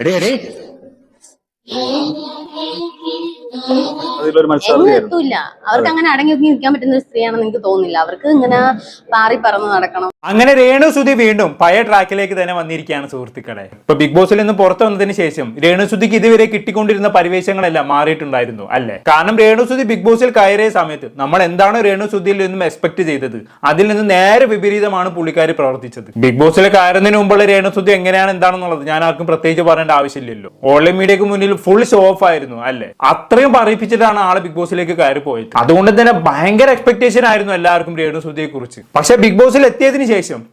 എടേ എടേ. അവർക്ക് അങ്ങനെ അടങ്ങി ഒതുങ്ങി നിൽക്കാൻ പറ്റുന്ന ഒരു സ്ത്രീയാണെന്ന് എനിക്ക് തോന്നുന്നില്ല. അവർക്ക് ഇങ്ങനെ പാറി പറന്ന് നടക്കണം. അങ്ങനെ രേണു സുധി വീണ്ടും പഴയ ട്രാക്കിലേക്ക് തന്നെ വന്നിരിക്കുകയാണ് സുഹൃത്തുക്കളെ. ഇപ്പൊ ബിഗ് ബോസിൽ നിന്ന് പുറത്തു വന്നതിന് ശേഷം രേണു സുധിക്ക് ഇതുവരെ കിട്ടിക്കൊണ്ടിരുന്ന പരിവേശങ്ങളെല്ലാം മാറിയിട്ടുണ്ടായിരുന്നു അല്ലെ? കാരണം രേണു സുധി ബിഗ് ബോസിൽ കയറിയ സമയത്ത് നമ്മൾ എന്താണ് രേണു സുധിയിൽ നിന്നും എക്സ്പെക്ട് ചെയ്തത്? അതിൽ നിന്ന് നേരെ വിപരീതമാണ് പുള്ളിക്കാരി പ്രവർത്തിച്ചത്. ബിഗ് ബോസിൽ കയറുന്നതിന് മുമ്പുള്ള രേണു സുധി എങ്ങനെയാണ് എന്താണെന്നുള്ളത് ഞാൻ ആർക്കും പ്രത്യേകിച്ച് പറയേണ്ട ആവശ്യമില്ലല്ലോ. ഓൺലൈൻ മീഡിയക്ക് മുന്നിൽ ഫുൾ ഷോ ഓഫ് ആയിരുന്നു അല്ലെ? അത്രയും പറയിപ്പിച്ചിട്ടാണ് ആൾ ബിഗ് ബോസിലേക്ക് കയറി പോയത് അതുകൊണ്ട് തന്നെ ഭയങ്കര എക്സ്പെക്ടേഷൻ ആയിരുന്നു എല്ലാവർക്കും രേണു സുധിയെ കുറിച്ച് പക്ഷെ ബിഗ് ബോസിൽ എത്തിയതിനു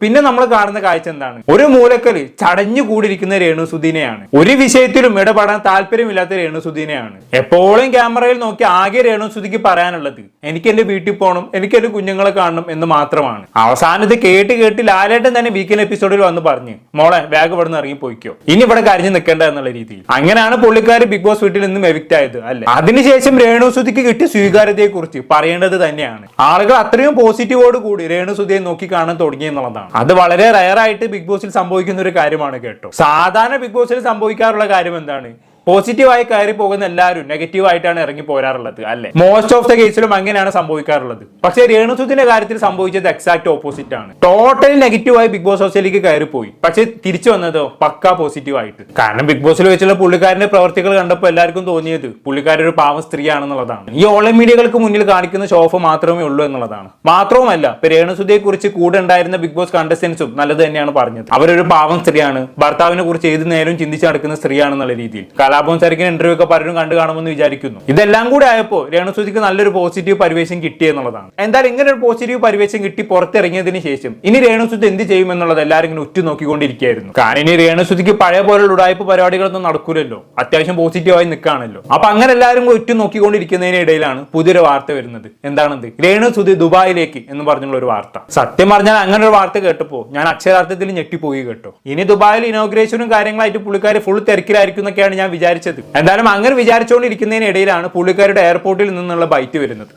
പിന്നെ നമ്മൾ കാണുന്ന കാഴ്ച എന്താണ്? ഒരു മൂലക്കൽ ചടഞ്ഞു കൂടിയിരിക്കുന്ന രേണു സുധീനെയാണ് ഒരു വിഷയത്തിലും ഇടപെടാൻ താല്പര്യമില്ലാത്ത രേണു സുധീനെയാണ് എപ്പോഴും ക്യാമറയിൽ നോക്കി ആകെ രേണു സുധിക്ക് പറയാനുള്ളത് എനിക്ക് എന്റെ വീട്ടിൽ പോകണം എനിക്ക് എന്റെ കുഞ്ഞുങ്ങളെ കാണണം എന്ന് മാത്രമാണ്. അവസാനം ഇത് കേട്ട് കേട്ട് ലാലേട്ടൻ തന്നെ വീക്കെൻഡ് എപ്പിസോഡിൽ വന്ന് പറഞ്ഞു മോളെ ബാഗ് ഇവിടെ നിന്ന് ഇറങ്ങി പോയിക്കോ ഇനി ഇവിടെ കരഞ്ഞു നിൽക്കേണ്ട എന്നുള്ള രീതിയിൽ. അങ്ങനെയാണ് പുള്ളിക്കാർ ബിഗ് ബോസ് വീട്ടിൽ നിന്നും എവിക്റ്റ് ആയത് അല്ലെ? അതിനുശേഷം രേണു സുധിക്ക് കിട്ടിയ സ്വീകാര്യതയെ കുറിച്ച് പറയേണ്ടത് തന്നെയാണ്. ആളുകൾ അത്രയും പോസിറ്റീവോട് കൂടി രേണു സുധിയെ നോക്കി കാണാൻ തുടങ്ങി എന്നുള്ളതാണ് അത് വളരെ റയറായിട്ട് ബിഗ് ബോസിൽ സംഭവിക്കുന്ന ഒരു കാര്യമാണ് കേട്ടോ. സാധാരണ ബിഗ് ബോസിൽ സംഭവിക്കാറുള്ള കാര്യം എന്താണ്? പോസിറ്റീവായി കയറി പോകുന്ന എല്ലാവരും നെഗറ്റീവ് ആയിട്ടാണ് ഇറങ്ങി പോരാറുള്ളത് അല്ലെ? മോസ്റ്റ് ഓഫ് ദ കേസിലും അങ്ങനെയാണ് സംഭവിക്കാറുള്ളത്. പക്ഷേ രേണുസുദിന്റെ കാര്യത്തിൽ സംഭവിച്ചത് എക്സാക്ട് ഓപ്പോസിറ്റ് ആണ്. ടോട്ടലി നെഗറ്റീവായി ബിഗ് ബോസ് ഹൗസിലേക്ക് കയറി പോയി പക്ഷേ തിരിച്ചു വന്നതോ പക്ക പോസിറ്റീവ് ആയിട്ട്. കാരണം ബിഗ് ബോസിൽ വെച്ചുള്ള പുള്ളിക്കാരന്റെ പ്രവർത്തികൾ കണ്ടപ്പോൾ എല്ലാവർക്കും തോന്നിയത് പുള്ളിക്കാരൻ ഒരു പാവ സ്ത്രീയാണെന്നുള്ളതാണ്. ഈ ഓൺലൈൻ മീഡിയകൾക്ക് മുന്നിൽ കാണിക്കുന്ന ഷോഫ് മാത്രമേ ഉള്ളൂ എന്നുള്ളതാണ്. മാത്രവുമല്ല രേണുസുദിയെ കുറിച്ച് കൂടെ ഉണ്ടായിരുന്ന ബിഗ് ബോസ് കണ്ടസ്റ്റൻസും നല്ലത് തന്നെയാണ് പറഞ്ഞത്. അവരൊരു പാവം സ്ത്രീയാണ് ഭർത്താവിനെ കുറിച്ച് ഏത് നേരവും ചിന്തിച്ചു നടക്കുന്ന സ്ത്രീയാണെന്നുള്ള രീതിയിൽ. കലാഭവൻ സരിക്കിന് ഇന്റർവ്യൂ ഒക്കെ പലരും കണ്ടു കാണുമെന്ന് വിചാരിക്കുന്നു. ഇതെല്ലാം കൂടി ആയപ്പോൾ രേണുസുദിക്ക് നല്ലൊരു പോസിറ്റീവ് പരിവേശം കിട്ടിയെന്നുള്ളതാണ് എന്തായാലും ഇങ്ങനെ ഒരു പോസിറ്റീവ് പരിവേശം കിട്ടി പുറത്തിറങ്ങിയതിന് ശേഷം ഇനി രേണുസുദ് എന്ത് ചെയ്യുമെന്നുള്ളത് എല്ലാവരും ഇങ്ങനെ ഉറ്റു നോക്കിക്കൊണ്ടിരിക്കുകയായിരുന്നു. കാരണം ഇനി രേണുസുദിക്ക് പഴയ പോലുള്ള ഉടായ്പ പരിപാടികളൊന്നും നടക്കൂലല്ലോ. അത്യാവശ്യം പോസിറ്റീവായി നിൽക്കുകയാണല്ലോ. അപ്പൊ അങ്ങനെ എല്ലാവരും കൂടി ഉറ്റു നോക്കിക്കൊണ്ടിരിക്കുന്നതിനിടയിലാണ് പുതിയൊരു വാർത്ത വരുന്നത്. എന്താണെന്ത്? രേണുസുദി ദുബായിലേക്ക് എന്ന് പറഞ്ഞുള്ള ഒരു വാർത്ത. സത്യം പറഞ്ഞാൽ അങ്ങനെ ഒരു വാർത്ത കേട്ടപ്പോ ഞാൻ അക്ഷരാർത്ഥത്തിൽ ഞെട്ടിപ്പോയി കേട്ടോ. ഇനി ദുബായിൽ ഇനോഗ്രേഷനും കാര്യങ്ങളായിട്ട് പുള്ളിക്കാർ ഫുൾ തിരക്കിലായിരിക്കും എന്നൊക്കെയാണ് ഞാൻ വിചാരിച്ചത്. എന്തായാലും അങ്ങനെ വിചാരിച്ചുകൊണ്ടിരിക്കുന്നതിനിടയിലാണ് പുള്ളിക്കാരുടെ എയർപോർട്ടിൽ നിന്നുള്ള ബൈറ്റ് വരുന്നത്.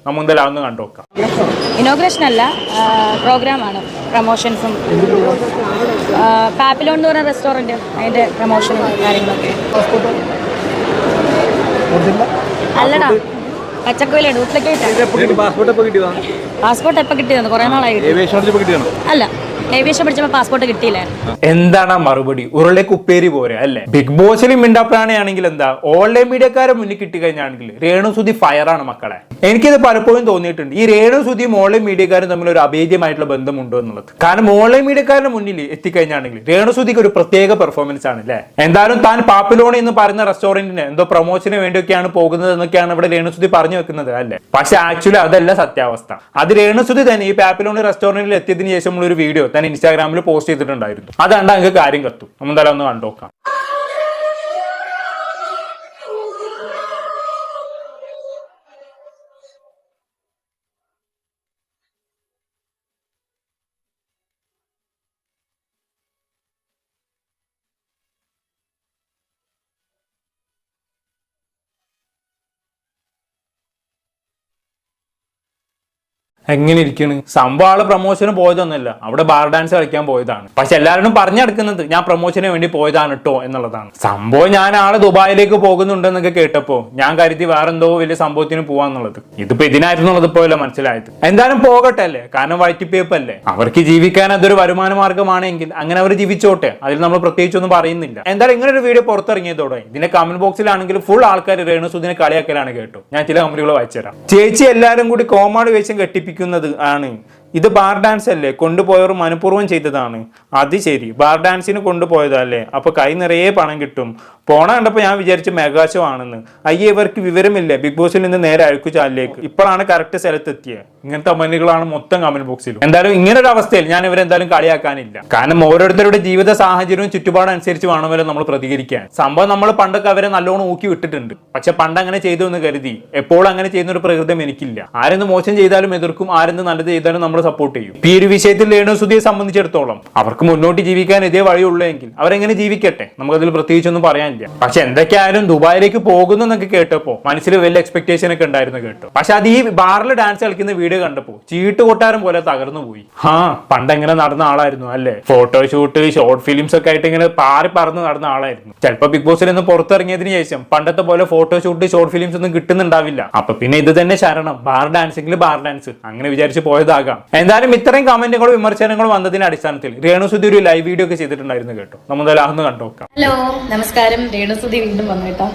ഒന്ന് കണ്ടോക്കാം ഇനോഗ്രേഷൻ അല്ല പ്രോഗ്രാമാണ് പ്രൊമോഷൻസും പാപ്പിലോൺ എന്ന് പറഞ്ഞ റെസ്റ്റോറന്റ് അതിന്റെ പ്രൊമോഷനും കാര്യങ്ങളൊക്കെ. അല്ലടാ പച്ചക്കോയിലെ ഡ്യൂപ്ലിക്കേറ്റ് പാസ്പോർട്ട് എപ്പോൾ കിട്ടിയതാണ് പാസ്പോർട്ട് എപ്പോൾ കിട്ടിയതാണ് കുറേ നാളായി അല്ല ഏവിയേഷൻ പഠിച്ചപ്പോൾ പാസ്പോർട്ട് കിട്ടിയില്ലായിരുന്നു എന്താണ് മറുപടി? ഉരുളേക്ക് ഉപ്പേരി പോരെ അല്ലെ? ബിഗ് ബോസിലും മിണ്ടാപ്രാണിയാണെങ്കിൽ എന്താ ഓൺലൈൻ മീഡിയക്കാരെ മുന്നിൽ കിട്ടിക്കഴിഞ്ഞാണെങ്കിൽ രേണു സുധി ഫയറാണ് മക്കളെ. എനിക്കിത് പലപ്പോഴും തോന്നിയിട്ടുണ്ട്. ഈ രേണു സുധിയും ഓൺലൈൻ മീഡിയക്കാരും തമ്മിൽ ഒരു അഭേദ്യമായിട്ടുള്ള ബന്ധമുണ്ടോ എന്നുള്ളത്. കാരണം ഓൺലൈൻ മീഡിയക്കാരുടെ മുന്നിൽ എത്തിക്കഴിഞ്ഞാണെങ്കിൽ രേണു സുധിക്ക് ഒരു പ്രത്യേക പെർഫോമൻസ് ആണ് അല്ലേ? എന്തായാലും താൻ പാപ്പിലോണി എന്ന് പറയുന്ന റെസ്റ്റോറന്റിന് എന്തോ പ്രൊമോഷന് വേണ്ടിയൊക്കെയാണ് പോകുന്നത് എന്നൊക്കെയാണ് ഇവിടെ രേണുസുതി പറഞ്ഞു വെക്കുന്നത് അല്ലേ? പക്ഷെ ആക്ച്വലി അതല്ല സത്യാവസ്ഥ. അത് രേണുസുതി തന്നെ ഈ പാപ്പിലോണി റെസ്റ്റോറന്റിൽ എത്തിയതിനു ശേഷമുള്ള ഒരു വീഡിയോ തന്നെ ഇൻസ്റ്റാഗ്രാമിൽ പോസ്റ്റ് ചെയ്തിട്ടുണ്ടായിരുന്നു. അതാണ്ട് അങ്ങ് കാര്യം കത്തും. നമ്മൾ എന്തായാലും ഒന്ന് കണ്ടോക്കാം. എങ്ങനെ ഇരിക്കണ്? സംഭവം ആൾ പ്രൊമോഷന് പോയതൊന്നുമല്ല. അവിടെ ബാർ ഡാൻസ് കളിക്കാൻ പോയതാണ്. പക്ഷെ എല്ലാവരും പറഞ്ഞെടുക്കുന്നത് ഞാൻ പ്രൊമോഷന് വേണ്ടി പോയതാണ് കേട്ടോ എന്നുള്ളതാണ്. സംഭവം ഞാൻ ആൾ ദുബായിലേക്ക് പോകുന്നുണ്ടെന്നൊക്കെ കേട്ടപ്പോ ഞാൻ കരുതി വേറെന്തോ വലിയ സംഭവത്തിന് പോവാന്നുള്ളത്. ഇതിപ്പോ ഇതിനായിരുന്നുള്ളത് പോലെ മനസ്സിലായത്. എന്തായാലും പോകട്ടെ അല്ലേ? കാരണം വൈറ്റ് പേപ്പർ അല്ലേ? അവർക്ക് ജീവിക്കാൻ അതൊരു വരുമാന മാർഗമാണെങ്കിൽ അങ്ങനെ അവർ ജീവിച്ചോട്ടെ. അതിൽ നമ്മൾ പ്രത്യേകിച്ചൊന്നും പറയുന്നില്ല. എന്തായാലും ഇങ്ങനെ ഒരു വീഡിയോ പുറത്തിറങ്ങിയതോടെ ഇതിന്റെ കമന്റ് ബോക്സിലാണെങ്കിൽ ഫുൾ ആൾക്കാർ രേണുസുദിനെ കളിയാക്കലാണ് കേട്ടോ. ഞാൻ ചില കമന്റുകൾ വായിച്ചുതരാം. ചേച്ചി എല്ലാവരും കൂടി കോമാട് വേഷം കെട്ടിപ്പിക്കുന്നത് ആണ്. ഇത് ബാർ ഡാൻസ് അല്ലേ? കൊണ്ടുപോയവർ മനഃപൂർവം ചെയ്തതാണ്. അത് ശരി. ബാർ ഡാൻസിന് കൊണ്ടുപോയതല്ലേ? അപ്പൊ കൈ നിറയെ പണം കിട്ടും. പോണ കണ്ടപ്പോൾ ഞാൻ വിചാരിച്ചു മെഗാഷോ ആണെന്ന് അയ്യേ ഇവർക്ക് വിവരമില്ല. ബിഗ് ബോസിൽ നിന്ന് നേരെ അഴുക്കു ചാലിലേക്ക് ഇപ്പോഴാണ് കറക്റ്റ് സ്ഥലത്തെത്തിയത് ഇങ്ങനത്തെ കമന്റുകളാണ് മൊത്തം കമന്റ് ബോക്സിൽ എന്തായാലും ഇങ്ങനെ ഒരു അവസ്ഥയിൽ ഞാൻ ഇവരെന്തായാലും കളിയാക്കാനില്ല. കാരണം ഓരോരുത്തരുടെ ജീവിത സാഹചര്യവും ചുറ്റുപാടും അനുസരിച്ച് വേണമല്ലോ നമ്മൾ പ്രതികരിക്കാൻ. സംഭവം നമ്മൾ പണ്ടൊക്കെ അവരെ നല്ലോണം ഊക്കി വിട്ടിട്ടുണ്ട്. പക്ഷെ പണ്ട് അങ്ങനെ ചെയ്തു എന്ന് കരുതി. എപ്പോഴും അങ്ങനെ ചെയ്യുന്ന ഒരു പ്രകൃതം എനിക്കില്ല. ആരെന്ത് മോശം ചെയ്താലും എതിർക്കും. ആരെന്ത് നല്ലത് ചെയ്താലും നമ്മൾ സപ്പോർട്ട് ചെയ്യും. ഈ ഒരു വിഷയത്തിൽ രേണുസുതിയെ സംബന്ധിച്ചിടത്തോളം അവർക്ക് മുന്നോട്ട് ജീവിക്കാൻ ഇതേ വഴിയുള്ളൂ എങ്കിൽ അവരെങ്ങനെ ജീവിക്കട്ടെ? നമുക്കതിൽ പ്രത്യേകിച്ചൊന്നും പറയാനില്ല. പക്ഷെ എന്തൊക്കെയായാലും ദുബായിലേക്ക് പോകുന്നു എന്നൊക്കെ കേട്ടപ്പോ മനസ്സിൽ വലിയ എക്സ്പെക്ടേഷൻ ഒക്കെ ഉണ്ടായിരുന്നു കേട്ടോ. പക്ഷെ അത് ഈ ബാറിൽ ഡാൻസ് കളിക്കുന്ന വീഡിയോ കണ്ടപ്പോ ചീട്ട് കൊട്ടാരം പോലെ തകർന്നു പോയി. ആ പണ്ട് എങ്ങനെ നടന്ന ആളായിരുന്നു അല്ലേ? ഫോട്ടോഷൂട്ട് ഷോർട്ട് ഫിലിംസ് ഒക്കെ ആയിട്ട് ഇങ്ങനെ പാറി പറന്ന് നടന്ന ആളായിരുന്നു. ചിലപ്പോ ബിഗ് ബോസിൽ നിന്ന് പുറത്തിറങ്ങിയതിനു ശേഷം പണ്ടത്തെ പോലെ ഫോട്ടോഷൂട്ട് ഷോർട്ട് ഫിലിംസ് ഒന്നും കിട്ടുന്നുണ്ടാവില്ല. അപ്പൊ പിന്നെ ഇത് തന്നെ ശരണം ബാർ ഡാൻസിംഗിൽ ബാർ ഡാൻസ് അങ്ങനെ വിചാരിച്ച് പോയതാകാം. എന്തായാലും ഇത്രയും കമന്റുകളും വിമർശനങ്ങളും വന്നതിന്റെ അടിസ്ഥാനത്തിൽ രേണുസുതി ഒരു ലൈവ് വീഡിയോ ഒക്കെ ചെയ്തിട്ടുണ്ടായിരുന്നു കേട്ടോ. നമ്മൾ അന്ന് കണ്ടോക്കാം ഹലോ നമസ്കാരം. രേണുസുതി വീണ്ടും വന്നു കേട്ടോ.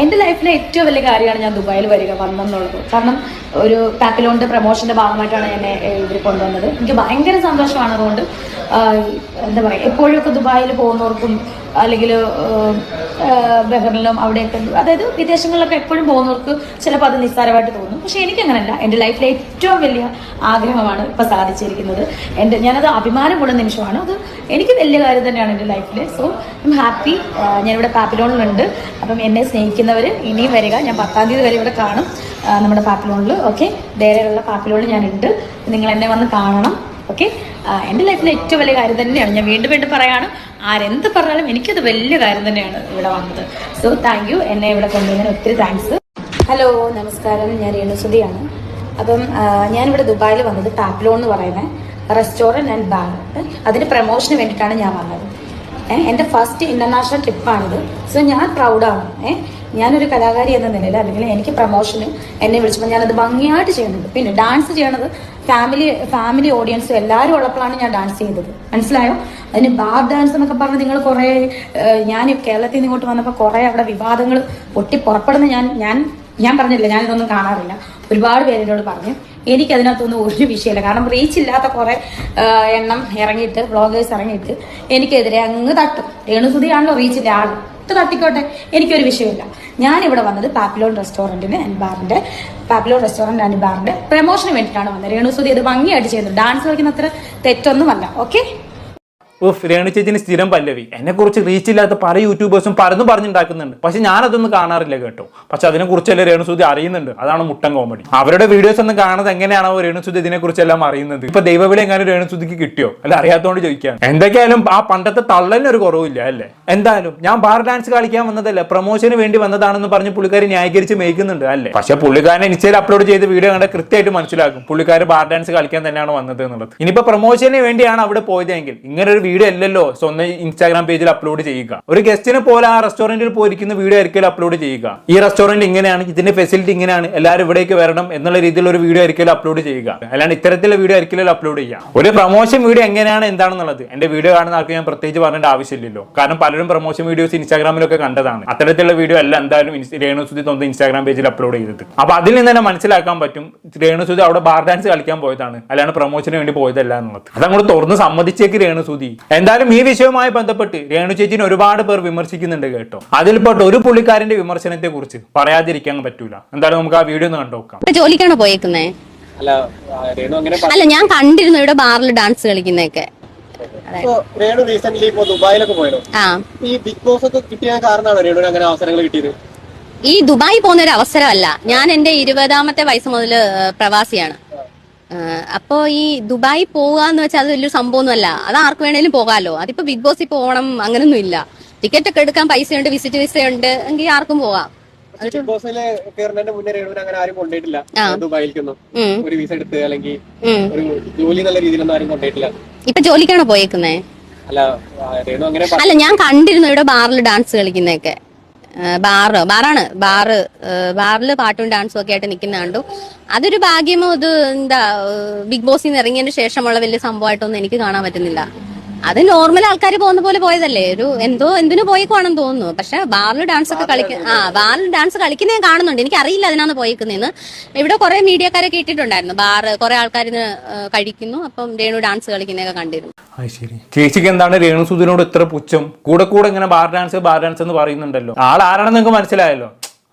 എന്റെ ലൈഫിലെ ഏറ്റവും വലിയ കാര്യമാണ് ഞാൻ ദുബായിൽ വരിക വന്നെന്നുള്ളത്. കാരണം ഒരു പാപ്പിലോണിന്റെ പ്രൊമോഷന്റെ ഭാഗമായിട്ടാണ് എന്നെ ഇവർ കൊണ്ടുവന്നത്. എനിക്ക് ഭയങ്കര സന്തോഷമാണ് അതുകൊണ്ട് എന്താ പറയുക എപ്പോഴൊക്കെ ദുബായിൽ പോകുന്നവർക്കും അല്ലെങ്കിൽ ബഹറിലും അവിടെയൊക്കെ അതായത് വിദേശങ്ങളിലൊക്കെ എപ്പോഴും പോകുന്നവർക്ക് ചിലപ്പോൾ അത് നിസ്സാരമായിട്ട് തോന്നും. പക്ഷേ എനിക്കങ്ങനല്ല. എന്റെ ലൈഫിലെ ഏറ്റവും വലിയ ആഗ്രഹമാണ് ഇപ്പോൾ സാധിച്ചിരിക്കുന്നത്. എന്റെ ഞാനത് അഭിമാനമുള്ള നിമിഷമാണ്. അത് എനിക്ക് വലിയ കാര്യം തന്നെയാണ് എന്റെ ലൈഫിൽ സോ ഐം ഹാപ്പി ഞാനിവിടെ പാപ്പിലോണിലുണ്ട്. അപ്പം എന്നെ സ്നേഹിക്കുന്നവർ ഇനിയും വരിക. ഞാൻ പത്താം തീയതി വരെ ഇവിടെ കാണും. നമ്മുടെ പാപ്പിലോണിൽ ഓക്കെ? ധൈര്യമുള്ള പാപ്പിലോണിൽ ഞാനുണ്ട്. നിങ്ങൾ എന്നെ വന്ന് കാണണം. ഓക്കെ എന്റെ ലൈഫിലെ ഏറ്റവും വലിയ കാര്യം തന്നെയാണ് ഞാൻ വീണ്ടും വീണ്ടും പറയാണ് ആരെന്ത് പറഞ്ഞാലും എനിക്കത് വലിയ കാര്യം തന്നെയാണ് ഇവിടെ വന്നത്. സോ താങ്ക് യു എന്നെ ഇവിടെ കൊണ്ടുവന്നതിന് ഒത്തിരി താങ്ക്സ് ഹലോ നമസ്കാരം. ഞാൻ രേണുസുതിയാണ്. അപ്പം ഞാനിവിടെ ദുബായിൽ വന്നത് ടാപ്ലോൺ എന്ന് പറയുന്ന റെസ്റ്റോറന്റ് ആൻഡ് ബാർ അതിന് പ്രൊമോഷന് വേണ്ടിയിട്ടാണ് ഞാൻ വന്നത്. എന്റെ ഫസ്റ്റ് ഇന്റർനാഷണൽ ട്രിപ്പാണിത് സോ ഞാൻ പ്രൗഡാണ് ഏഹ് ഞാനൊരു കലാകാരി എന്ന നിലയിൽ അല്ലെങ്കിൽ എനിക്ക് പ്രൊമോഷന് എന്നെ വിളിച്ചപ്പോൾ ഞാനത് ഭംഗിയായിട്ട് ചെയ്യുന്നുണ്ട്. പിന്നെ ഡാൻസ് ചെയ്യണത് ഫാമിലി ഫാമിലി ഓഡിയൻസും എല്ലാവരും ഉള്ളപ്പോഴാണ് ഞാൻ ഡാൻസ് ചെയ്തത്. മനസ്സിലായോ? അതിന് ബാർ ഡാൻസ് എന്നൊക്കെ പറഞ്ഞ് നിങ്ങൾ കുറേ ഞാൻ കേരളത്തിൽ നിന്ന് ഇങ്ങോട്ട് വന്നപ്പോൾ കുറേ അവിടെ വിവാദങ്ങൾ പൊട്ടി പുറപ്പെടുന്ന ഞാൻ ഞാൻ ഞാൻ പറഞ്ഞില്ല ഞാനിതൊന്നും കാണാറില്ല. ഒരുപാട് പേരോട് പറഞ്ഞു എനിക്ക് അതിനകത്തൊന്നും ഒരു വിഷയമില്ല. കാരണം റീച്ച് ഇല്ലാത്ത കുറെ എണ്ണം ഇറങ്ങിയിട്ട് ബ്ലോഗേഴ്സ് ഇറങ്ങിയിട്ട് എനിക്കെതിരെ അങ്ങ് തട്ടും. രേണുസുതിയാണല്ലോ റീച്ചിന്റെ ആൾ തട്ടിക്കോട്ടെ എനിക്കൊരു വിഷയമില്ല. ഞാൻ ഇവിടെ വന്നത് പാപ്പിലോൺ റെസ്റ്റോറന്റിന് ആൻഡ് ബാറിന്റെ പാപ്പിലോൺ റെസ്റ്റോറന്റ് ആൻഡ് ബാറിന്റെ പ്രൊമോഷന് വേണ്ടിയിട്ടാണ് വന്നത്. രേണുസുതി അത് ഭംഗിയായിട്ട് ചെയ്യുന്നു. ഡാൻസ് കളിക്കുന്ന അത്ര തെറ്റൊന്നുമല്ല. ഓക്കെ ഉഫ് രേണു ചേച്ചിന് സ്ഥിരം പല്ലവി. എന്നെ കുറിച്ച് റീച്ച് ഇല്ലാത്ത പല യൂട്യൂബേഴ്സും പലതും പറഞ്ഞുണ്ടാക്കുന്നുണ്ട്. പക്ഷെ ഞാനതൊന്നും കാണാറില്ല കേട്ടോ. പക്ഷെ അതിനെ കുറിച്ചല്ലേ രേണുസുതി അറിയുന്നുണ്ട്. അതാണ് മുട്ടൻ കോമഡി അവരുടെ വീഡിയോസ് ഒന്നും കാണുന്നത് എങ്ങനെയാണോ രേണുസുതി ഇതിനെ കുറിച്ചെല്ലാം അറിയുന്നത്? ഇപ്പൊ ദൈവവിളി എങ്ങനെ രേണുസുതിക്ക് കിട്ടിയോ? അല്ല അറിയാത്തോണ്ട് ചോദിക്കാം എന്തൊക്കെയായാലും ആ പണ്ടത്തെ തള്ളലിന് ഒരു കുറവില്ല അല്ലേ? എന്തായാലും ഞാൻ ബാർ ഡാൻസ് കളിക്കാൻ വന്നതല്ല പ്രൊമോഷന് വേണ്ടി വന്നതാണെന്ന് പറഞ്ഞ് പുള്ളിക്കാരി ന്യായീകരിച്ച് മേയ്ക്കുന്നുണ്ട് അല്ലേ? പക്ഷെ പുള്ളിക്കാരൻ ഇൻസ്റ്റയിൽ അപ്ലോഡ് ചെയ്ത വീഡിയോ കണ്ട കൃത്യമായിട്ട് മനസ്സിലാക്കും. പുള്ളിക്കാർ ബാർ ഡാൻസ് കളിക്കാൻ തന്നെയാണ് വന്നത് എന്നുള്ളത്. ഇനിയിപ്പോ പ്രൊമോഷന് വേണ്ടിയാണ് അവിടെ പോയതെങ്കിൽ ഇങ്ങനെ ഒരു വീഡിയോ അല്ലല്ലോ സ്വന്തം ഇൻസ്റ്റാഗ്രാം പേജിൽ അപ്ലോഡ് ചെയ്യുക. ഒരു ഗസ്റ്റിനെ പോലെ ആ റെസ്റ്റോറന്റിൽ പോയിരിക്കുന്ന വീഡിയോ ആയിരിക്കും അപ്ലോഡ് ചെയ്യുക. ഈ റെസ്റ്റോറന്റ് ഇങ്ങനെയാണ് ഇതിന്റെ ഫെസിലിറ്റി ഇങ്ങനെയാണ് എല്ലാവരും ഇവിടേക്ക് വരണം എന്നുള്ള രീതിയിൽ ഒരു വീഡിയോ ആയിരിക്കും അപ്ലോഡ് ചെയ്യുക. അല്ലാണ്ട് ഇത്തരത്തിലുള്ള വീഡിയോ ആയിരിക്കും അപ്ലോഡ് ചെയ്യുക. ഒരു പ്രൊമോഷൻ വീഡിയോ എങ്ങനെയാണ് എന്താണെന്നുള്ളത് എന്റെ വീഡിയോ കാണുന്ന ആൾക്ക് ഞാൻ പ്രത്യേകിച്ച് പറയേണ്ട ആവശ്യമില്ലല്ലോ. കാരണം പലരും പ്രൊമോഷൻ വീഡിയോസ് ഇൻസ്റ്റാഗ്രാമിലൊക്കെ കണ്ടതാണ്. അത്തരത്തിലുള്ള വീഡിയോ അല്ല എന്തായാലും രേണുസുതി സ്വന്തം ഇൻസ്റ്റാഗ്രാം പേജിൽ അപ്ലോഡ് ചെയ്തത്. അപ്പൊ അതിൽ നിന്ന് തന്നെ മനസ്സിലാക്കാൻ പറ്റും രേണുസുതി അവിടെ ബാർ ഡാൻസ് കളിക്കാൻ പോയതാണ്. അല്ലാണ്ട് പ്രൊമോഷന് വേണ്ടി പോയതല്ല എന്നുള്ളത്. അതങ്ങോട്ട് തുറന്ന് സമ്മതിച്ചേക്ക് രേണുസുതി. എന്തായാലും ഈ വിഷയവുമായി ബന്ധപ്പെട്ട് രേണു ചേച്ചിനെ ഒരുപാട് പേർ വിമർശിക്കുന്നുണ്ട് കേട്ടോ. അതിൽപ്പെട്ട ഒരു പുള്ളിക്കാരന്റെ വിമർശനത്തെ കുറിച്ച് പറയാതിരിക്കാൻ പറ്റൂല. എന്തായാലും നമുക്ക് ആ വീഡിയോ ഒന്ന് കണ്ടുനോക്കാം ജോലിക്കാണോ പോയേക്കുന്നേ? അല്ല രേണു അങ്ങനെ അല്ല ഞാൻ കണ്ടിരുന്നു ഇവിടെ ബാറിൽ ഡാൻസ് കളിക്കുന്നൊക്കെ ഇപ്പൊ രേണു റീസെന്റ് ഇപ്പോ ദുബായിലൊക്കെ പോയല്ലോ. ആ. ഈ ബിഗ് ബോസ് ഒക്കെ കിട്ടിയ കാരണമാണോ രേണുവിന് അങ്ങനെ അവസരങ്ങൾ കിട്ടിയത്? ഈ ദുബായി പോകുന്ന ഒരു അവസരമല്ല ഞാൻ എന്റെ ഇരുപതാമത്തെ വയസ്സ് മുതൽ പ്രവാസിയാണ്. അപ്പോ ഈ ദുബായി പോവുക എന്ന് വെച്ചാൽ അത് വലിയൊരു സംഭവമൊന്നുമല്ല. അത് ആർക്ക് വേണേലും പോകാമല്ലോ അതിപ്പോ ബിഗ് ബോസിൽ പോകണം അങ്ങനൊന്നും ഇല്ല. ടിക്കറ്റ് ഒക്കെ എടുക്കാൻ പൈസ ഉണ്ട് വിസിറ്റ് വിസ ഉണ്ട് എങ്കിൽ ആർക്കും പോകാം ബിഗ് കയറുന്നതിന്റെ മുന്നേ രേണുവിന് അങ്ങനെ ആരും. ദുബായിലേക്കൊന്നും. ഒരു വിസ എടുത്ത് അല്ലെങ്കിൽ ഒരു ജോലി എന്നുള്ള രീതിയിലൊന്നും ആരും ഇപ്പൊ ജോലിക്കാണോ പോയേക്കുന്നേ? അല്ല ഞാൻ കണ്ടിരുന്നു ഇവിടെ ബാറിൽ ഡാൻസ് കളിക്കുന്നതൊക്കെ. ബാറ് ബാറാണ് ബാറ് ബാറിൽ പാട്ടും ഡാൻസും ഒക്കെ ആയിട്ട് നിൽക്കുന്ന കണ്ടു. അതൊരു ഭാഗ്യമോ ഇത് എന്താ ബിഗ് ബോസിൽ നിന്ന് ഇറങ്ങിയതിന് ശേഷമുള്ള വലിയ സംഭവമായിട്ടൊന്നും എനിക്ക് കാണാൻ പറ്റുന്നില്ല. അത് നോർമൽ ആൾക്കാർ പോകുന്ന പോലെ പോയതല്ലേ? ഒരു എന്തോ എന്തിനു പോയേക്കുവാണെന്ന് തോന്നുന്നു. പക്ഷെ ബാറിൽ ഡാൻസ് ഒക്കെ കളിക്കുന്ന ആ ബാറിൽ ഡാൻസ് കളിക്കുന്നേ ഞാൻ കാണുന്നുണ്ട്. എനിക്ക് അറിയില്ല അതിനാണ് പോയേക്കുന്നതെന്ന് ഇവിടെ കുറെ മീഡിയക്കാരൊക്കെ ഇട്ടിട്ടുണ്ടായിരുന്നു. ബാറ് കുറെ ആൾക്കാർ കഴിക്കുന്നു. അപ്പം രേണു ഡാൻസ് കളിക്കുന്നതൊക്കെ കണ്ടിരുന്നു. ശരി. ചേച്ചിക്ക് എന്താണ് രേണു സുധിനോട് ഇത്ര പുച്ഛം? കൂടെ കൂടെ ഇങ്ങനെ ബാർ ഡാൻസ് ബാർ ഡാൻസ് എന്ന് പറയുന്നുണ്ടല്ലോ. ആൾ ആരാണെന്ന് നിങ്ങൾക്ക് മനസ്സിലായല്ലോ.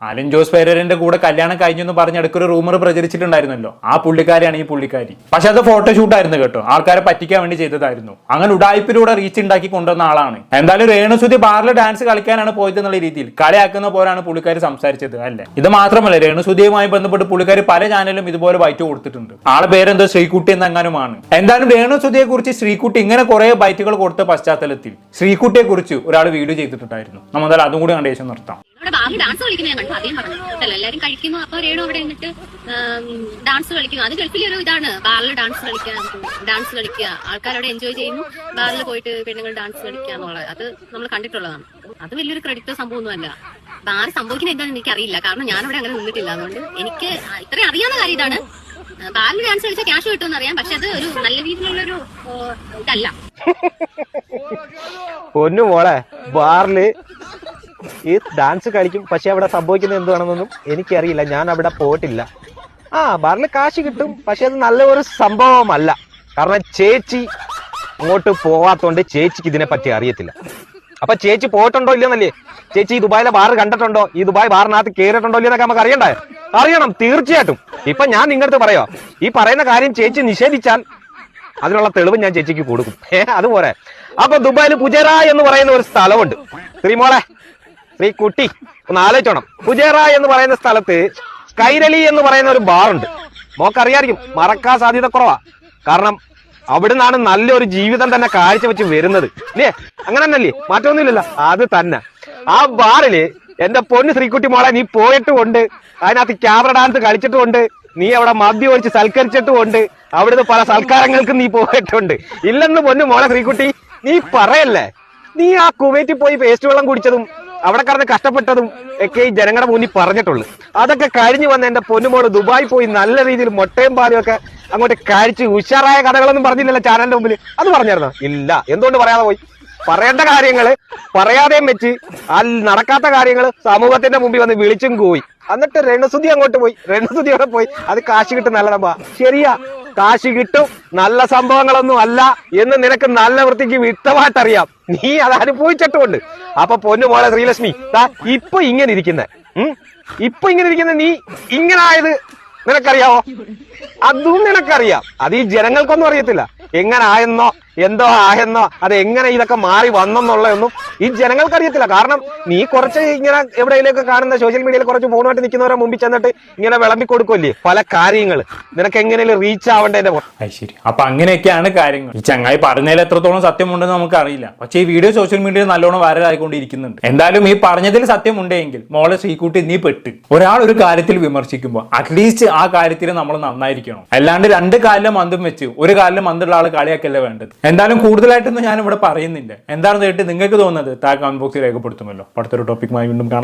അലിൻ ജോസ് പെരേരന്റെ കൂടെ കല്യാണം കഴിഞ്ഞു എന്ന് പറഞ്ഞ ഇടയ്ക്കൊരു റൂമർ പ്രചരിച്ചിട്ടുണ്ടായിരുന്നല്ലോ. ആ പുള്ളിക്കാരിയാണ് ഈ പുള്ളിക്കാരി. പക്ഷെ അത് ഫോട്ടോഷൂട്ട് ആയിരുന്നു കേട്ടോ. ആൾക്കാരെ പറ്റിക്കാൻ വേണ്ടി ചെയ്തതായിരുന്നു. അങ്ങനെ ഉടായ്പിലൂടെ റീച്ച് ഉണ്ടാക്കി കൊണ്ടുവന്ന ആളാണ്. എന്തായാലും രേണുസുതി ബാറിൽ ഡാൻസ് കളിക്കാനാണ് പോയത് എന്നുള്ള രീതിയിൽ കളിയാക്കുന്ന പോലാണ് പുള്ളിക്കാരി സംസാരിച്ചത് അല്ലേ? ഇത് മാത്രമല്ല രേണുസുതിയുമായി ബന്ധപ്പെട്ട് പുള്ളിക്കാരി പല ചാനലിലും ഇതുപോലെ ബൈറ്റ് കൊടുത്തിട്ടുണ്ട്. ആളെ പേരെന്തോ? ശ്രീകുട്ടി എന്നെങ്ങാനുമാണ്. എന്തായാലും രേണുസുതിയെ കുറിച്ച് ശ്രീകുട്ടി ഇങ്ങനെ കുറെ ബൈറ്റുകൾ കൊടുത്ത പശ്ചാത്തലത്തിൽ ശ്രീകുട്ടിയെ കുറിച്ച് ഒരാൾ വീഡിയോ ചെയ്തിട്ടുണ്ടായിരുന്നു. നമ്മൾ അതും കൂടി കണ്ടേശം നിർത്താം. അവിടെ ബാറിൽ ഡാൻസ് കളിക്കുന്ന ഞാൻ കണ്ടു. അദ്ദേഹം പറഞ്ഞു കേട്ടല്ലോ എല്ലാവരും കഴിക്കുന്നു അപ്പൊ രേണു അവിടെ നിന്നിട്ട് ഡാൻസ് കളിക്കുന്നു. അത് ഗൾഫിലൊരു ഇതാണ്. ബാറിൽ ഡാൻസ് കളിക്കുക ഡാൻസ് കളിക്കുക. ആൾക്കാർ അവിടെ എൻജോയ് ചെയ്യുന്നു. ബാറിൽ പോയിട്ട് പെണ്ണുങ്ങൾ ഡാൻസ് കളിക്കുക എന്നുള്ളത്. അത് നമ്മൾ കണ്ടിട്ടുള്ളതാണ്. അത് വലിയൊരു ക്രെഡിറ്റ് സംഭവമൊന്നുമല്ല. ബാർ സംഭവിക്കുന്നത് എന്താണെന്ന് എനിക്കറിയില്ല. കാരണം ഞാൻ അവിടെ അങ്ങനെ നിന്നിട്ടില്ല. അതുകൊണ്ട് എനിക്ക് ഇത്രയും അറിയാവുന്ന കാര്യം ഇതാണ്. ബാറിൽ ഡാൻസ് കളിച്ചാൽ ക്യാഷ് കിട്ടുമെന്ന് അറിയാം. പക്ഷെ അത് ഒരു നല്ല രീതിയിലുള്ളൊരു ഇതല്ല. പൊന്നു മോളെ ബാറിൽ ഈ ഡാൻസ് കളിക്കും. പക്ഷെ അവിടെ സംഭവിക്കുന്നത് എന്താണെന്നൊന്നും എനിക്കറിയില്ല. ഞാൻ അവിടെ പോയിട്ടില്ല. ആ ബാറിൽ കാശ് കിട്ടും. പക്ഷെ അത് നല്ല ഒരു സംഭവമല്ല. കാരണം ചേച്ചി അങ്ങോട്ട് പോവാത്തോണ്ട് ചേച്ചിക്ക് ഇതിനെ പറ്റി അറിയത്തില്ല. അപ്പൊ ചേച്ചി പോയിട്ടുണ്ടോ ഇല്ലെന്നല്ലേ? ചേച്ചി ഈ ദുബായിലെ ബാർ കണ്ടിട്ടുണ്ടോ? ഈ ദുബായ് ബാറിനകത്ത് കയറിയിട്ടുണ്ടോ ഇല്ലെന്നൊക്കെ നമുക്ക് അറിയണ്ടേ? അറിയണം തീർച്ചയായിട്ടും. ഇപ്പൊ ഞാൻ നിങ്ങളുടെ പറയാ. ഈ പറയുന്ന കാര്യം ചേച്ചി നിഷേധിച്ചാൽ അതിനുള്ള തെളിവ് ഞാൻ ചേച്ചിക്ക് കൊടുക്കും. ഏഹ് അതുപോലെ. അപ്പൊ ദുബായിൽ പുജേറ എന്ന് പറയുന്ന ഒരു സ്ഥലമുണ്ട്. ശ്രീമോളെ ശ്രീ കുട്ടി ഒന്ന് ആലോചിച്ചോണം. പുജേറ എന്ന് പറയുന്ന സ്ഥലത്ത് കൈരളി എന്ന് പറയുന്ന ഒരു ബാർ ബാറുണ്ട് മോക്കറിയായിരിക്കും മറക്കാൻ സാധ്യത കുറവാ. കാരണം അവിടുന്നാണ് നല്ലൊരു ജീവിതം തന്നെ കാഴ്ചവെച്ച് വരുന്നത്. ഇല്ലേ? അങ്ങനെ തന്നെയല്ലേ? മാറ്റമൊന്നുമില്ലല്ലോ. അത് തന്നെ. ആ ബാറിൽ എന്റെ പൊന്ന് ശ്രീക്കുട്ടി മോളെ നീ പോയിട്ടുമുണ്ട്. അതിനകത്ത് ക്യാമറ ഡാൻസ് കളിച്ചിട്ടുമുണ്ട്. നീ അവിടെ മദ്യം ഒഴിച്ച് സൽക്കരിച്ചിട്ടുമുണ്ട്. അവിടുന്ന് പല സൽക്കാരങ്ങൾക്കും നീ പോയിട്ടുണ്ട്. ഇല്ലെന്ന് പൊന്നു മോളെ ശ്രീക്കുട്ടി നീ പറയല്ലേ? നീ ആ കുവൈറ്റിൽ പോയി പേസ്റ്റ് വെള്ളം കുടിച്ചതും അവിടെ കടന്ന് കഷ്ടപ്പെട്ടതും ഒക്കെ ഈ ജനങ്ങളുടെ മുന്നിൽ പറഞ്ഞിട്ടുള്ളൂ അതൊക്കെ കഴിഞ്ഞു വന്ന എന്റെ പൊന്നുമോൾ ദുബായി പോയി നല്ല രീതിയിൽ മുട്ടയും പാലും ഒക്കെ അങ്ങോട്ട് കഴിച്ച് ഉഷാറായ കഥകളൊന്നും പറഞ്ഞില്ലല്ലോ ചാനലിന്റെ മുമ്പിൽ അത് പറഞ്ഞായിരുന്നോ? ഇല്ല. എന്തുകൊണ്ട് പറയാതെ പോയി? പറയേണ്ട കാര്യങ്ങൾ പറയാതെയും വെച്ച് ആ നടക്കാത്ത കാര്യങ്ങൾ സമൂഹത്തിന്റെ മുമ്പിൽ വന്ന് വിളിച്ചും പോയി എന്നിട്ട് രണസുതി അങ്ങോട്ട് പോയി. രണസുതി അവിടെ പോയി. അത് കാശ് കിട്ടും നല്ലതാ ശരിയാ കാശ് കിട്ടും. നല്ല സംഭവങ്ങളൊന്നും അല്ല എന്ന് നിനക്ക് നല്ല വൃത്തിക്ക് വിട്ടമായിട്ടറിയാം. നീ അത് അനുഭവിച്ചിട്ടുമുണ്ട്. അപ്പൊ പൊന്നു മോളെ ശ്രീലക്ഷ്മി ഇപ്പൊ ഇങ്ങനെ ഇരിക്കുന്ന. ഇപ്പൊ ഇങ്ങനെ ഇരിക്കുന്ന നീ ഇങ്ങനെ ആയത് നിനക്കറിയാവോ? അതും നിനക്കറിയാം. അത് ഈ ജനങ്ങൾക്കൊന്നും അറിയത്തില്ല. എങ്ങനെ ആയെന്നോ എന്തോ ആയെന്നോ? അത് എങ്ങനെ ഇതൊക്കെ മാറി വന്നെന്നുള്ളതൊന്നും ഈ ജനങ്ങൾക്ക് അറിയത്തില്ല കാരണം നീ കുറച്ച് ഇങ്ങനെ എവിടെയെങ്കിലും കാണുന്ന സോഷ്യൽ മീഡിയയിൽ കുറച്ച് ഫോണുമായിട്ട് നിൽക്കുന്നവരെ മുമ്പിൽ ചെന്നിട്ട് ഇങ്ങനെ വിളമ്പി കൊടുക്കുമല്ലേ പല കാര്യങ്ങൾ. നിനക്ക് എങ്ങനെയും റീച്ച് ആവേണ്ടതിന്റെ ശരി. അപ്പൊ അങ്ങനെയൊക്കെയാണ് കാര്യങ്ങൾ. ഈ ചങ്ങായി പറഞ്ഞതിൽ എത്രത്തോളം സത്യമുണ്ടെന്ന് നമുക്ക് അറിയില്ല പക്ഷേ ഈ വീഡിയോ സോഷ്യൽ മീഡിയയിൽ നല്ലോണം വൈറൽ ആയിക്കൊണ്ടിരിക്കുന്നുണ്ട്. എന്തായാലും ഈ പറഞ്ഞതിൽ സത്യമുണ്ടെങ്കിൽ മോളെ ശ്രീകുട്ടി നീ പെട്ട്. ഒരാൾ ഒരു കാര്യത്തിൽ വിമർശിക്കുമ്പോൾ അറ്റ്ലീസ്റ്റ് ആ കാര്യത്തിൽ നമ്മൾ നന്നായിരിക്കണം. അല്ലാണ്ട് രണ്ട് കാലിലും മന്ദം വെച്ച് ഒരു കാലിലും മന്ദുള്ള ആൾ കളിയാക്കല്ലേ വേണ്ടത്? എന്തായാലും കൂടുതലായിട്ടൊന്നും ഞാനിവിടെ പറയുന്നില്ല. എന്താണെന്ന് കേട്ട് നിങ്ങൾക്ക് തോന്നുന്നത് താഴെ കമന്റ് ബോക്സിൽ രേഖപ്പെടുത്തുമല്ലോ. അടുത്തൊരു ടോപ്പിക്കുമായി വീണ്ടും കാണാം.